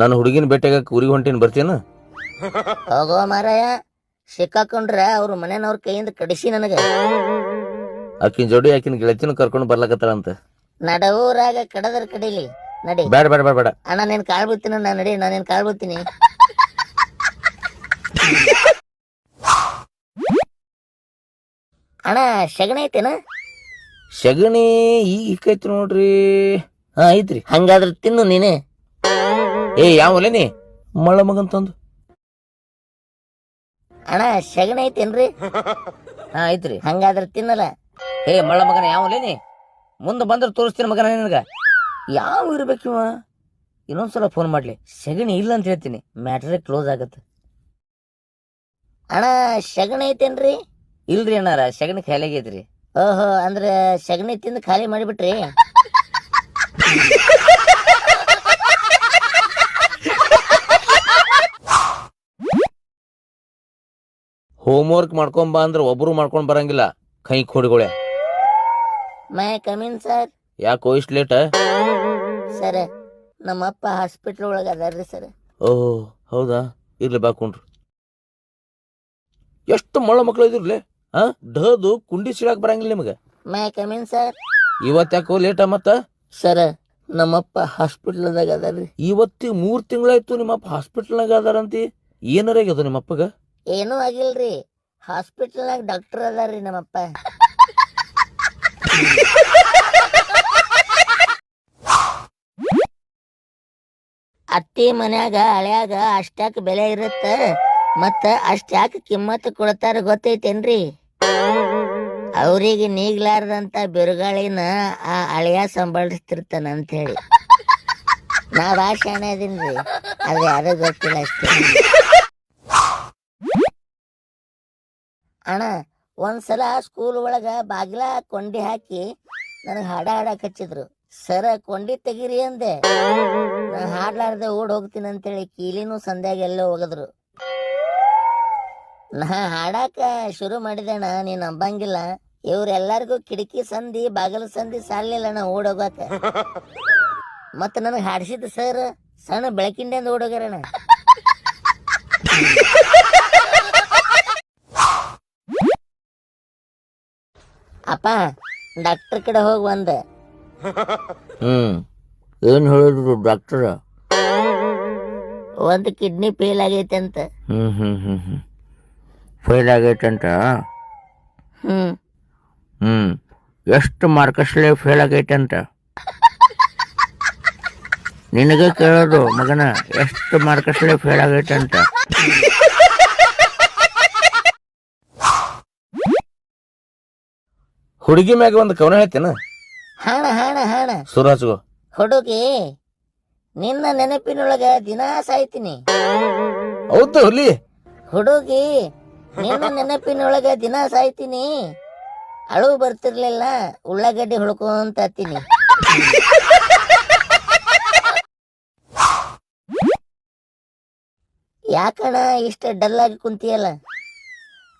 ನಾನು ಹುಡುಗಿನ ಭೇಟಿಯಾಗಕ್ಕೆ ಊರಿಗೆ ಹೊಂಟೀನಿ ಬರ್ತೀನ ಹೋಗೋ ಮಾರಾಯ. ಸಿಕ್ಕಾಕೊಂಡ್ರೆ ಅವ್ರ ಮನೆನವ್ರ ಕೈಯಿಂದ ಕಡಿಸಿ ನನಗೆ. ಆಕಿನ ಜೋಡಿ ಆಕಿನ ಗೆಳತಿನ ಕರ್ಕೊಂಡು ಬರ್ಲಕತ್ತಾಳಂತ. ನಡವೂರಾಗ ಕಡದ್ರ ಕಡಿಲಿ. ನಡಿ. ಬೇಡ ಬೇಡ ಬೇಡ ಬೇಡ. ಅಣ್ಣ ನೀನ್ ಕಾಳ್ ಬಿಡ್ತೀನಿ ನಾ ನಡಿ ನಾ ನಿನ್ ಕಾಳ್ ಬಿಡ್ತೀನಿ ಅಣ್ಣ ಸಗಣಿ ಐತೇನ? ಸಗಣಿ ಈಗ ಇಕ್ಕೈತಿ ನೋಡ್ರಿ. ಹಾ ಐತ್ರಿ. ಹಂಗಾದ್ರೆ ತಿನ್ನು ನೀನೆ. ಏ ಯಾವ ನೀ? ಮಳ್ಳ ಮಗನ್ ತಂದು. ಅಣ್ಣ ಶಗಣಿ ಐತೇನ್ರಿ? ಹಾ ಐತ್ರಿ. ಹಂಗಾದ್ರೆ ತಿನ್ನಲ್ಲ. ಏ ಮಳ್ಳ ಮಗನ ಯಾವ ನೀ? ಮುಂದೆ ಬಂದ್ರೆ ತೋರಿಸ್ತೀನಿ ಮಗನ ನಿನಗ. ಯಾವ ಇರ್ಬೇಕಿವ ಇನ್ನೊಂದ್ಸಲ ಫೋನ್ ಮಾಡ್ಲಿ. ಸಗಣಿ ಇಲ್ಲ ಅಂತ ಹೇಳ್ತೀನಿ. ಮ್ಯಾಟ್ರೇ ಕ್ಲೋಸ್ ಆಗತ್ತೆ. ಅಣ್ಣ ಶಗಣಿ ಐತೇನ್ರಿ? ಇಲ್ರಿ ಅಣ್ಣಾರ ಸಗಣಿ ಖಾಲಿ ಆಗೈತ್ರಿ ಓಹೋ ಅಂದ್ರೆ ಶಗಣಿ ತಿಂದು ಖಾಲಿ ಮಾಡಿಬಿಟ್ರಿ? ಹೋಮ್ ವರ್ಕ್ ಮಾಡ್ಕೊಂಡ್ ಬಾ ಅಂದ್ರೆ ಒಬ್ರು ಮಾಡ್ಕೊಂಡ್ ಬರಂಗಿಲ್ಲ. ಕೈ ಕೊಡಿಗೊಳೆ ಮೈ ಕಮಿನ್ ಸರ್ ಯಾಕೋ ಇಷ್ಟು ಲೇಟ್ ಸರ್ ನಮ್ಮಪ್ಪ ಹಾಸ್ಪಿಟ್ಲ್ ಒಳಗ ಅದಾರ್ರಿ ಸರ್ ಓಹ್ ಹೌದಾ? ಇರ್ಲಿ ಬಾ ಕುಂಡ್ರು. ಎಷ್ಟು ಮಳ ಮಕ್ಳು ಇದಿರ್ಲಿ ಹಾ ಢದು ಕುಂಡಿ ಸಿಡಾಕ್ ಬರಂಗಿಲ್ಲ ನಿಮಗೆ. ಮೈ ಕಮಿನ್ ಸರ್ ಇವತ್ ಯಾಕೋ ಲೇಟ ಮತ್ತ? ಸರ್ ನಮ್ಮಪ್ಪ ಹಾಸ್ಪಿಟ್ಲ್ದಾಗ ಅದಾರ್ರಿ. ಇವತ್ತಿ ಮೂರ್ ತಿಂಗಳಾಯ್ತು ನಿಮ್ಮಪ್ಪ ಹಾಸ್ಪಿಟ್ಲ್ನಾಗ ಅದಾರಂತಿ. ಏನಾರ ಆಗ್ಯದ ನಿಮ್ಮಪ್ಪಗ? ಏನೂ ಆಗಿಲ್ರಿ. ಹಾಸ್ಪಿಟಲ್ನಾಗ ಡಾಕ್ಟರ್ ಅದಾರ್ರಿ ನಮ್ಮಪ್ಪ. ಅತ್ತಿ ಮನ್ಯಾಗ ಹಳ್ಯಾಗ ಅಷ್ಟ್ಯಾಕ ಬೆಲೆ ಇರುತ್ತ ಮತ್ತ ಅಷ್ಟ್ಯಾಕ ಕಿಮ್ಮತ್ ಕೊಡ್ತಾರ ಗೊತ್ತೈತೇನ್ರಿ? ಅವ್ರಿಗೆ ನೀಗ್ಲಾರ್ದಂತ ಬಿರುಗಾಳಿನ ಆ ಅಳಿಯ ಸಂಭಾಳಿಸ್ತಿರ್ತಾನ ಅಂತ ಹೇಳಿ ನಾ ಆಶಾಣೆ ಶಾಣೆ ಅದೀನ್ರಿ. ಅದು ಯಾರು ಗೊತ್ತಿಲ್ಲ ಅಷ್ಟೇ. ಅಣ್ಣ, ಒಂದ್ಸಲ ಸ್ಕೂಲ್ ಒಳಗ ಬಾಗಿಲ ಕೊಂಡಿ ಹಾಕಿ ನನಗೆ ಹಾಡ ಹಾಡಕ್ ಹಚ್ಚಿದ್ರು. ಸರ, ಕೊಂಡಿ ತೆಗೀರಿ ಅಂದೆ. ನಾನು ಹಾಡ್ಲಾರ್ದೆ ಓಡ್ ಹೋಗ್ತೀನಿ ಅಂತೇಳಿ ಕೀಲಿನೂ ಸಂಧ್ಯಾಗ ಎಲ್ಲೋ ಹೋಗದ್ರು. ನಾ ಹಾಡಾಕ ಶುರು ಮಾಡಿದೆಣ್ಣ ನೀನ್ ನಂಬಂಗಿಲ್ಲ. ಇವ್ರೆಲ್ಲರಿಗೂ ಕಿಟಕಿ ಸಂಧಿ ಬಾಗಿಲು ಸಂಧಿ ಸಾಲಿಲ್ಲ ಅಣ್ಣ ಓಡ್ ಹೋಗಾಕ. ಮತ್ತ ನನಗೆ ಹಾಡ್ಸಿದ್ ಸರ್ ಸಣ್ಣ ಬೆಳಕಿಂಡಿಂದ ಓಡ್ ಅಪ್ಪ ಡಾಕ್ಟರ್ ಕಡೆ ಹೋಗಿ ಬಂದೆ. ಹ್ಮ್. ಏನ್ ಹೇಳಿದ್ರು ಡಾಕ್ಟರ್? ಒಂದು ಕಿಡ್ನಿ ಫೇಲ್ ಆಗೈತೆ ಅಂತ. ಹ್ಮ್ ಹ್ಮ್ ಹ್ಮ್ ಹ್ಮ್. ಫೇಲ್ ಆಗೈತಂತ ಹ್ಮ್. ಹ್ಮ್. ಎಷ್ಟು ಮಾರ್ಕಸ್ಲೆ ಫೇಲ್ ಆಗೈತಂತ ನಿನಗೆ ಕೇಳೋದು ಮಗನ. ಎಷ್ಟು ಮಾರ್ಕಸ್ಲೆ ಫೇಲ್ ಆಗೈತಂತ ಹುಡುಗಿ ಮ್ಯಾಗ ಒಂದು ಕವನ ಹೇಳ್ತೇನ? ಹಾಣ ಹಾಣ ಹಾಣ. ಸುರಾಜ್ಗೋ ಹುಡುಗಿ ನಿನ್ನ ನೆನಪಿನೊಳಗ ದಿನಾ ಸಾಯ್ತೀನಿ. ಹೌದು ಹುಲಿ ಹುಡುಗಿ ನಿನ್ನ ನೆನಪಿನೊಳಗ ದಿನ ಸಾಯ್ತೀನಿ. ಅಳು ಬರ್ತಿರ್ಲಿಲ್ಲ ಉಳ್ಳಾಗಡ್ಡಿ ಹುಡುಕೋಂತ ಹತ್ತೀನಿ. ಯಾಕಣ್ಣ ಇಷ್ಟ ಡಲ್ಲಾಗಿ ಆಗಿ ಕುಂತಿಯಲ್ಲ?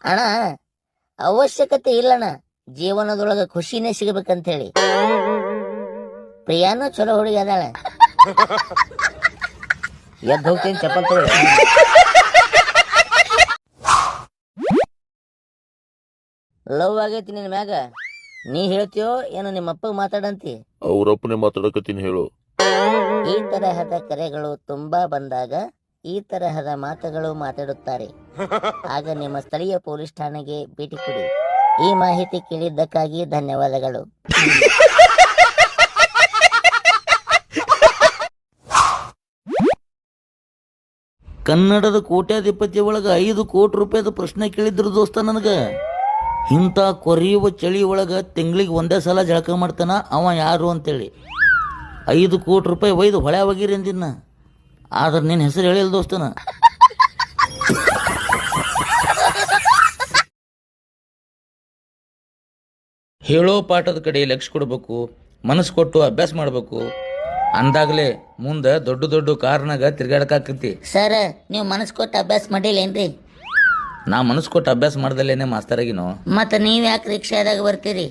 ಅಣ್ಣ ಅವಶ್ಯಕತೆ ಇಲ್ಲಣ್ಣ. ಜೀವನದೊಳಗ ಖುಷಿನೇ ಸಿಗಬೇಕಂತ ಹೇಳಿ ಪ್ರಿಯಾನು ಚಲೋ ಹುಡುಗಿ ಅದಾಳ. ಎದ್ದು ಹೋಗ್ತೀನಿ ಚಪ್ಪಲ್ ತಗೊಳ್ಳಿ ಲವ್ ಆಗೈತಿ ನಿನ್ ಮ್ಯಾಗ. ನೀ ಹೇಳ್ತೀಯೋ ಏನೋ ನಿಮ್ಮ ಅಪ್ಪಗ್ ಮಾತಾಡಂತಿ. ಅವ್ರಪ್ಪನೇ ಮಾತಾಡಕತ್ತೀನಿ ಹೇಳು. ಈ ತರಹದ ಕರೆಗಳು ತುಂಬಾ ಬಂದಾಗ ಈ ತರಹದ ಮಾತುಗಳು ಮಾತಾಡುತ್ತಾರೆ. ಆಗ ನಿಮ್ಮ ಸ್ಥಳೀಯ ಪೊಲೀಸ್ ಠಾಣೆಗೆ ಭೇಟಿ ಕೊಡಿ. ಈ ಮಾಹಿತಿ ಕೇಳಿದ್ದಕ್ಕಾಗಿ ಧನ್ಯವಾದಗಳು. ಕನ್ನಡದ ಕೋಟ್ಯಾಧಿಪತಿ ಒಳಗ ಐದು ಕೋಟಿ ರೂಪಾಯಿದ ಪ್ರಶ್ನೆ ಕೇಳಿದ್ರು ದೋಸ್ತ ನನಗ. ಇಂಥ ಕೊರೆಯುವ ಚಳಿ ಒಳಗ ತಿಂಗಳಿಗೆ ಒಂದೇ ಸಲ ಜಳಕ ಮಾಡ್ತಾನ ಅವ ಯಾರು ಅಂತೇಳಿ. ಐದು ಕೋಟಿ ರೂಪಾಯಿ ಒಯ್ದು ಹೊಳೆ ಹೋಗಿರಿ ಅಂದಿನ ಆದ್ರೆ ನಿನ್ನ ಹೆಸರು ಹೇಳಿಲ್ಲ ದೋಸ್ತನ. ಹೇಳೋ ಪಾಠದ ಕಡೆ ಲಕ್ಷ ಕೊಡಬೇಕು ಮನಸ್ಸು ಕೊಟ್ಟು ಅಭ್ಯಾಸ ಮಾಡಬೇಕು. ಅಂದಾಗಲೇ ಮುಂದೆ ದೊಡ್ಡ ದೊಡ್ಡ ಕಾರ್ನಾಗ ತಿರ್ಗಾಡಕಾಕತಿ ಸರ್ ನೀವು ಮನಸ್ಸು ಕೊಟ್ಟು ಅಭ್ಯಾಸ ಮಾಡಿಲ್ಲೇನ್ರಿ? ನಾ ಮನಸ್ಸು ಕೊಟ್ಟು ಅಭ್ಯಾಸ ಮಾಡ್ದಲ್ಲೇನೆ ಮಾಸ್ತರಾಗಿನೋ? ಮತ್ತ ನೀವು ಯಾಕೆ ರಿಕ್ಷಾದಾಗ ಬರ್ತೀರಿ?